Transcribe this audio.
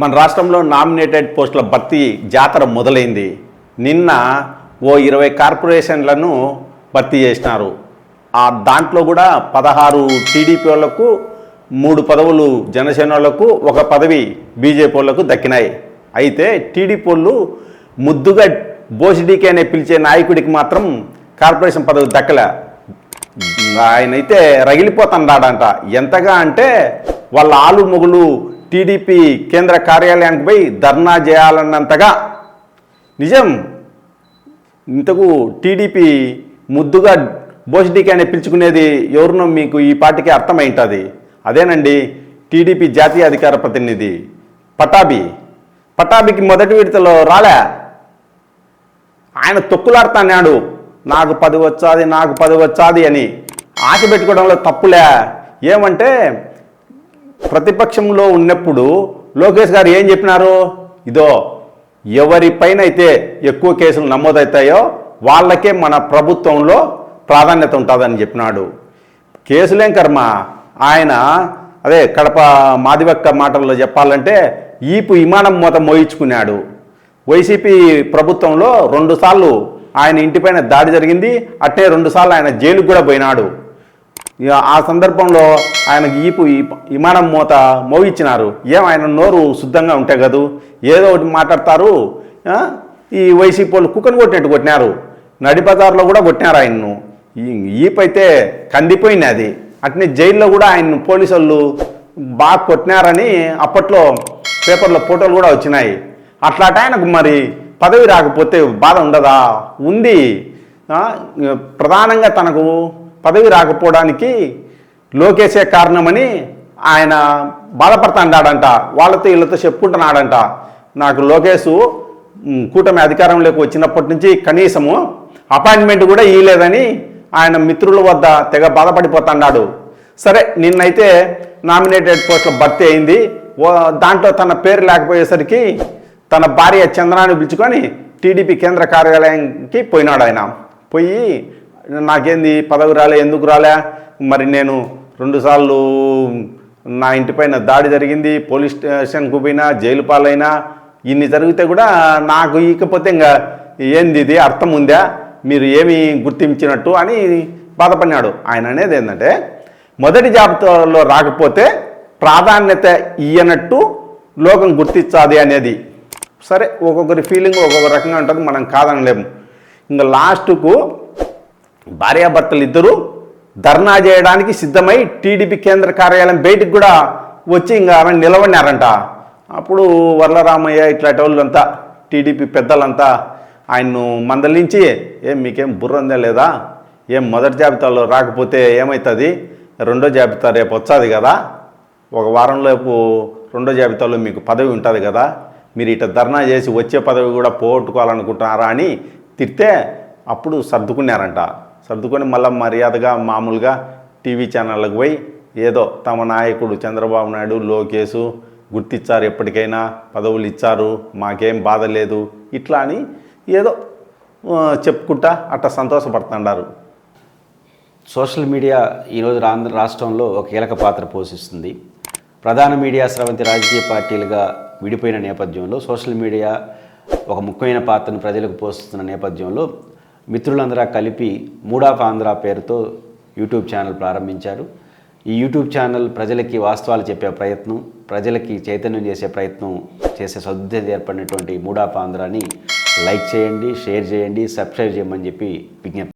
మన రాష్ట్రంలో నామినేటెడ్ పోస్టుల భర్తీ జాతర మొదలైంది. నిన్న ఓ ఇరవై కార్పొరేషన్లను భర్తీ చేసినారు. ఆ దాంట్లో కూడా పదహారు టీడీపీ వాళ్ళకు మూడు పదవులు జనసేన వాళ్ళకు ఒక పదవి బీజేపీ వాళ్ళకు దక్కినాయి. అయితే టీడీపీ వాళ్ళు ముద్దుగా బోసిడీకే అనే పిలిచే నాయకుడికి మాత్రం కార్పొరేషన్ పదవి దక్కలే. ఆయనైతే రగిలిపోతున్నాడంట ఎంతగా అంటే వాళ్ళ ఆలు మొగులు టీడీపీ కేంద్ర కార్యాలయానికి పోయి ధర్నా చేయాలన్నంతగా నిజం ఇంతకు టీడీపీ ముద్దుగా బోసిడీకి అని పిలుచుకునేది ఎవరినో మీకు ఈ పార్టీకి అర్థమైంటుంది. అదేనండి టీడీపీ జాతీయ అధికార ప్రతినిధి పటాబి పటాబికి మొదటి విడతలో రాలే. ఆయన తొక్కులాడుతున్నాడు. నాకు పది వచ్చాది నాకు పది వచ్చాది అని ఆశ పెట్టుకోవడంలో తప్పులే. ఏమంటే ప్రతిపక్షంలో ఉన్నప్పుడు లోకేష్ గారు ఏం చెప్పినారు? ఇదో ఎవరిపైన అయితే ఎక్కువ కేసులు నమోదవుతాయో వాళ్ళకే మన ప్రభుత్వంలో ప్రాధాన్యత ఉంటుందని చెప్పినాడు. కేసులేం కర్మ? ఆయన అదే కడప మాదివక్క మాటల్లో చెప్పాలంటే ఈపు విమానం మూత మోయించుకున్నాడు. వైసీపీ ప్రభుత్వంలో రెండుసార్లు ఆయన ఇంటిపైన దాడి జరిగింది అట్టే రెండుసార్లు ఆయన జైలుకు కూడా పోయినాడు. ఆ సందర్భంలో ఆయనకు ఈపు ఈ విమానం మూత మోగించినారు ఏం ఆయన నోరు శుద్ధంగా ఉంటే కదూ? ఏదో ఒకటి మాట్లాడతారు. ఈ వైసీపీ వాళ్ళు కుక్కను కొట్టినట్టు కొట్టినారు. నడిబజార్లో కూడా కొట్టినారు ఆయన్ను. ఈపైతే కందిపోయింది అది. అట్నే జైల్లో కూడా ఆయన పోలీసు వాళ్ళు బాగా కొట్టినారని అప్పట్లో పేపర్లో ఫోటోలు కూడా వచ్చినాయి. అట్లాంటి ఆయనకు మరి పదవి రాకపోతే బాధ ఉండదా? ఉంది. ప్రధానంగా తనకు పదవి రాకపోవడానికి లోకేశే కారణమని ఆయన బాధపడుతున్నాడంట వాళ్ళతో వీళ్ళతో చెప్పుకుంటున్నాడంట. నాకు లోకేష్ కూటమి అధికారంలోకి వచ్చినప్పటి నుంచి కనీసము అపాయింట్మెంట్ కూడా ఇవ్వలేదని ఆయన మిత్రుల వద్ద తెగ బాధపడిపోతున్నాడు సరే నిన్నైతే నామినేటెడ్ పోస్టుల భర్తీ అయింది. ఓ దాంట్లో తన పేరు లేకపోయేసరికి తన భార్య చంద్రాన్ని పిలుచుకొని టీడీపీ కేంద్ర కార్యాలయానికి పోయినాడు ఆయన. పోయి నాకేంది పదవి రాలే ఎందుకు రాలే? మరి నేను రెండుసార్లు నా ఇంటిపైన దాడి జరిగింది పోలీస్ స్టేషన్కు పోయినా జైలు పాలైనా ఇన్ని జరిగితే కూడా నాకు ఇకపోతే ఇంకా ఏంది ఇది? అర్థం ఉందా? మీరు ఏమి గుర్తించినట్టు అని బాధపడినాడు. ఆయన అనేది ఏంటంటే మొదటి జాబితాలో రాకపోతే ప్రాధాన్యత ఇయ్యనట్టు లోకం గుర్తించాది అనేది. సరే ఒక్కొక్కరి ఫీలింగ్ ఒక్కొక్క రకంగా ఉంటుంది మనం కాదనలేము. ఇంకా లాస్ట్కు భార్యాభర్తలు ఇద్దరూ ధర్నా చేయడానికి సిద్ధమై టీడీపీ కేంద్ర కార్యాలయం బయటికి కూడా వచ్చి ఇంకా ఆమె నిలబడినారంట. అప్పుడు వరలరామయ్య ఇట్లాంటి వాళ్ళంతా టీడీపీ పెద్దలంతా ఆయన్ను మందలించి ఏం మీకేం బుర్రందే లేదా? ఏం మొదటి జాబితాలో రాకపోతే ఏమవుతుంది రెండో జాబితా రేపు వచ్చాది కదా? ఒక వారంలోపు రెండో జాబితాలో మీకు పదవి ఉంటుంది కదా? మీరు ఇట ధర్నా చేసి వచ్చే పదవి కూడా పోగొట్టుకోవాలనుకుంటున్నారా? అని తిడితే అప్పుడు సర్దుకున్నారంట. సర్దుకొని మళ్ళీ మర్యాదగా మామూలుగా టీవీ ఛానళ్ళకు పోయి ఏదో తమ నాయకుడు చంద్రబాబు నాయుడు లోకేష్ గుర్తిచ్చారు ఎప్పటికైనా పదవులు ఇచ్చారు మాకేం బాధ లేదు ఇట్లా అని ఏదో చెప్పుకుంటా అట్ట సంతోషపడుతున్నారు సోషల్ మీడియా ఈరోజు ఆంధ్ర రాష్ట్రంలో ఒక కీలక పాత్ర పోషిస్తుంది. ప్రధాన మీడియా స్రవంతి రాజకీయ పార్టీలుగా విడిపోయిన నేపథ్యంలో సోషల్ మీడియా ఒక ముఖ్యమైన పాత్రను ప్రజలకు పోషిస్తున్న నేపథ్యంలో మిత్రులందరూ కలిపి మూడాఫ్ ఆంధ్ర పేరుతో యూట్యూబ్ ఛానల్ ప్రారంభించారు. ఈ యూట్యూబ్ ఛానల్ ప్రజలకి వాస్తవాలు చెప్పే ప్రయత్నం ప్రజలకి చైతన్యం చేసే ప్రయత్నం చేసే సదుద్దేశం ఏర్పడినటువంటి మూడాఫ్ ఆంధ్రాని లైక్ చేయండి షేర్ చేయండి సబ్స్క్రైబ్ చేయమని చెప్పి విజ్ఞప్తి